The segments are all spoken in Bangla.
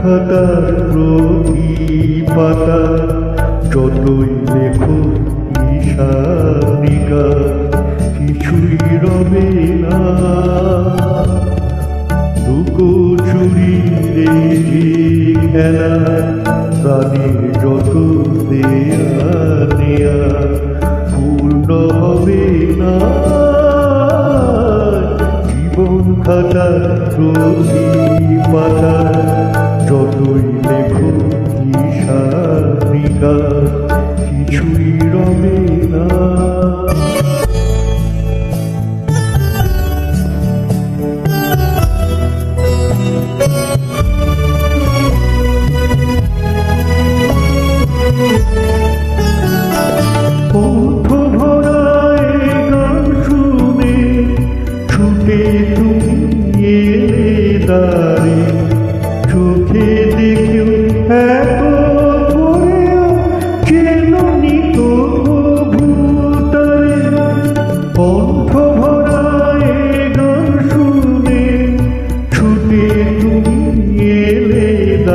খাতার প্রতি পাতা যতই লেখো নিকাশ কিছুই রবে না। লুকো চুরি রেখে খেলা, প্রাণীর যত দেয়া নেয়া, পূর্ণ হবে না। জীবন খাতার প্রতি পাতা যতই দেখো হিসাব নিকাশ কিছুই রবে না।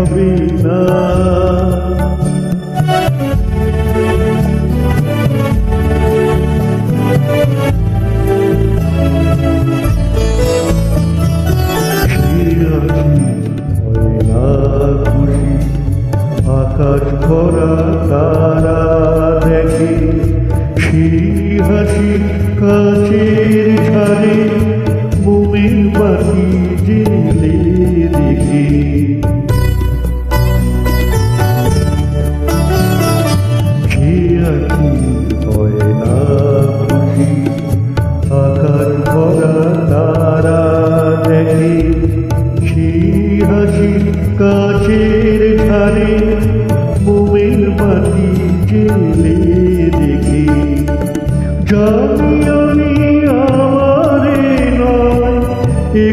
কিছুই মোমের বাতি জেলে দেখে। জানি আমি আমারে নয় এ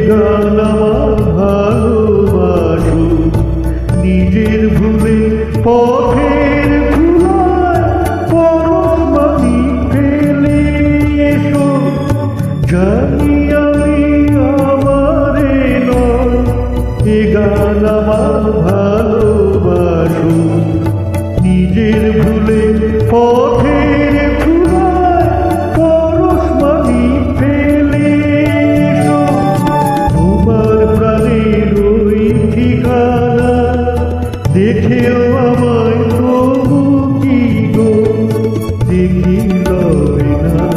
লয় না।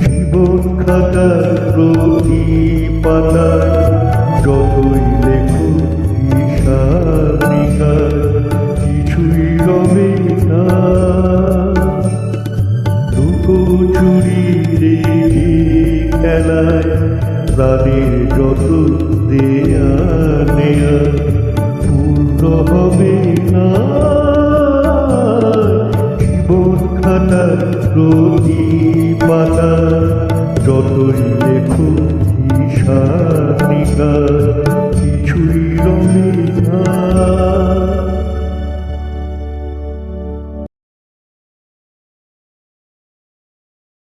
জীবন খাতার প্রতি পাতায় যতই লেখো হিসাব নিকাশ কিছুই রবে না। লুকো চুরি রেখে খেলায় প্রাণের যত দেয়া নদী পাতা যতই দেখুন নিশা নিকা কিছুই